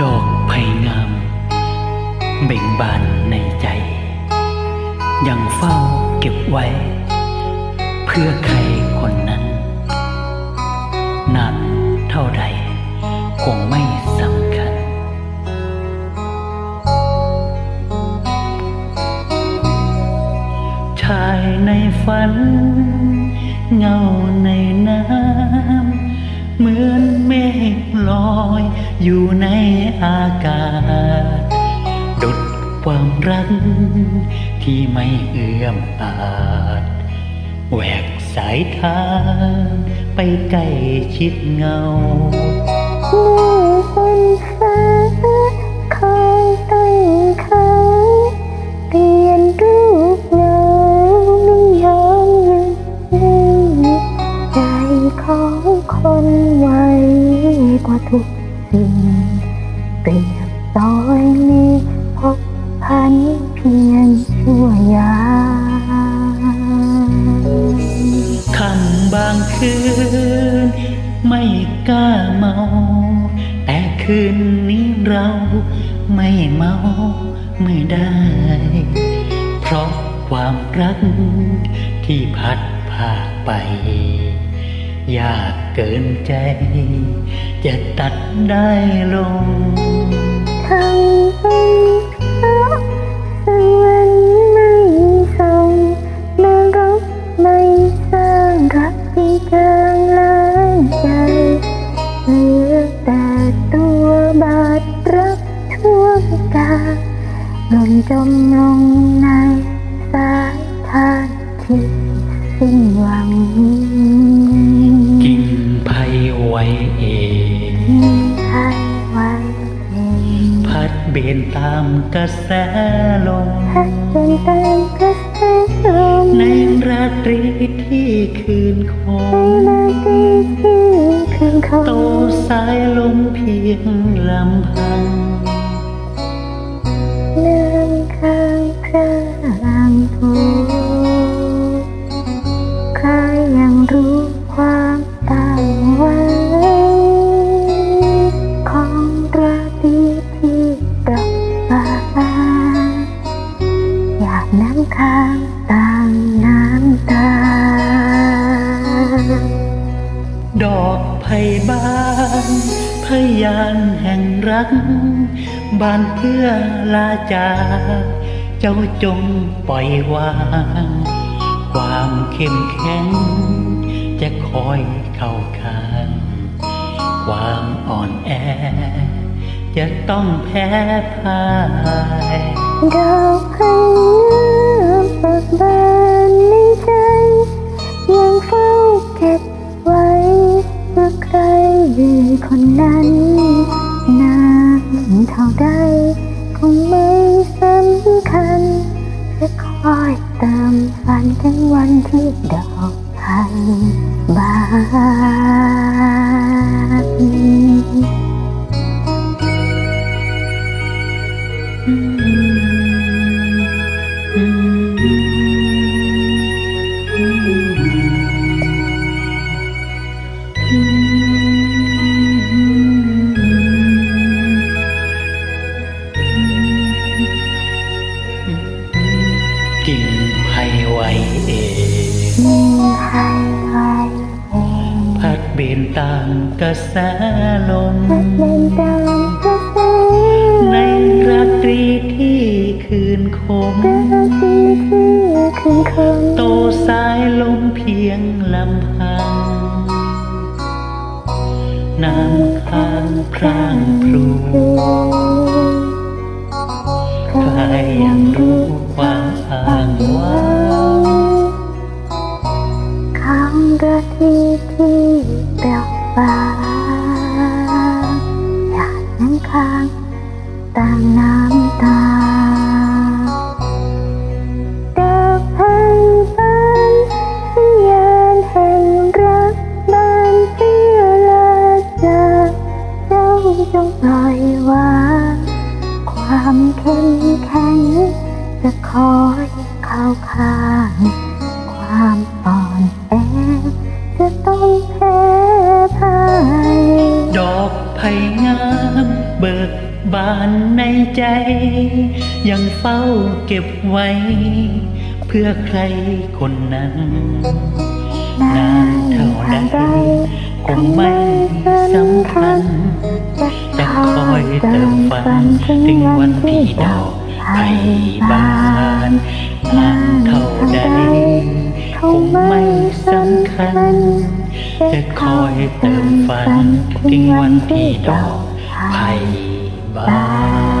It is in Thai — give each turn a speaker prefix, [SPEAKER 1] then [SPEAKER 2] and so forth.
[SPEAKER 1] ดอกไผ่งาม เบ่งบานในใจ ยังเฝ้าเก็บไว้ เพื่อใครคนนั้น นานเท่าใด คงไม่สำคัญ ชายในฝัน เงาในน้ำ เหมือนเมฆลอย อยู่ในอากาศ ดุดความรัก ที่ไม่เอื้อมอาจแหวกสายทางไปใกล้ชิดเงา
[SPEAKER 2] สิ่งเปรียบต่อยมีพบพันเพียงชั่วยา
[SPEAKER 1] คำบางคืน ไม่กล้าเมา แต่คืนนี้เราไม่เมาไม่ได้ เพราะความรักที่พัดพาไป ยากเกินใจ จะตัดได้ลง
[SPEAKER 2] ทำเป็นเพราะสวรรค์ไม่ส่งนรกไม่สร้างรักที่จางล้างใจเหลือแต่ตัวบาดรักทั่วกาล่นจมลงในสา น
[SPEAKER 1] ตามกระแสลม
[SPEAKER 2] พัดเป็นตามกระแสลม
[SPEAKER 1] ในราตรีที่คืนค
[SPEAKER 2] ใน
[SPEAKER 1] ง
[SPEAKER 2] นาทีที่คืนคง
[SPEAKER 1] โตสายลมเพียงลำพัง
[SPEAKER 2] ยาน
[SPEAKER 1] แห่งรัก บานเพื่อลาจากเจ้าจงปล่อยวาง ความเข้มแข็ง จะคอยเข้าข้างความอ่อนแอ จะต้องแพ้พ่าย
[SPEAKER 2] ดอกไผ่งามเบิกบานในใจ ยังเฝ้าเก็บไว้เมื่อใครยืนคนนั้น เท่าใดคงไม่สำคัญจะคอยเติมฝันถึงวันที่ดอกไผ่บาน
[SPEAKER 1] กิ่ง ตามกระแสลม
[SPEAKER 2] พัดเล่นตามกระแส
[SPEAKER 1] ในราตรีที่คืนคม
[SPEAKER 2] ราตรีที่คืนคง
[SPEAKER 1] โตสายลมเพียงลำพัง น้ำค้างพร่างพรูใครยังรู้ความอ้างว้าง
[SPEAKER 2] คำราตรีที่ เปลี่ยวบาอยากน้ำค้างต่างน้ำตาดอกไผ่บานสัญญาณแห่งรักบานเพื่อลาจากเจ้าจงปล่อยวางความเข้มแข็งจะคอยเข้าข้าง ความอ่อนแอจะต้องแพ้ พ่าย
[SPEAKER 1] ดอกไผไผ่งามเบิกบานในใจ ยังเฝ้าเก็บไว้ เพื่อใครคนนั้น นานเท่าใดคงไม่สำคัญจะคอยเติมฝัน ถึงวันที่ดอกไผ่บานนานเท่าใดคงไม่สำคัญ จะคอยเติมฝันถึงวันที่ดอกไผ่บาน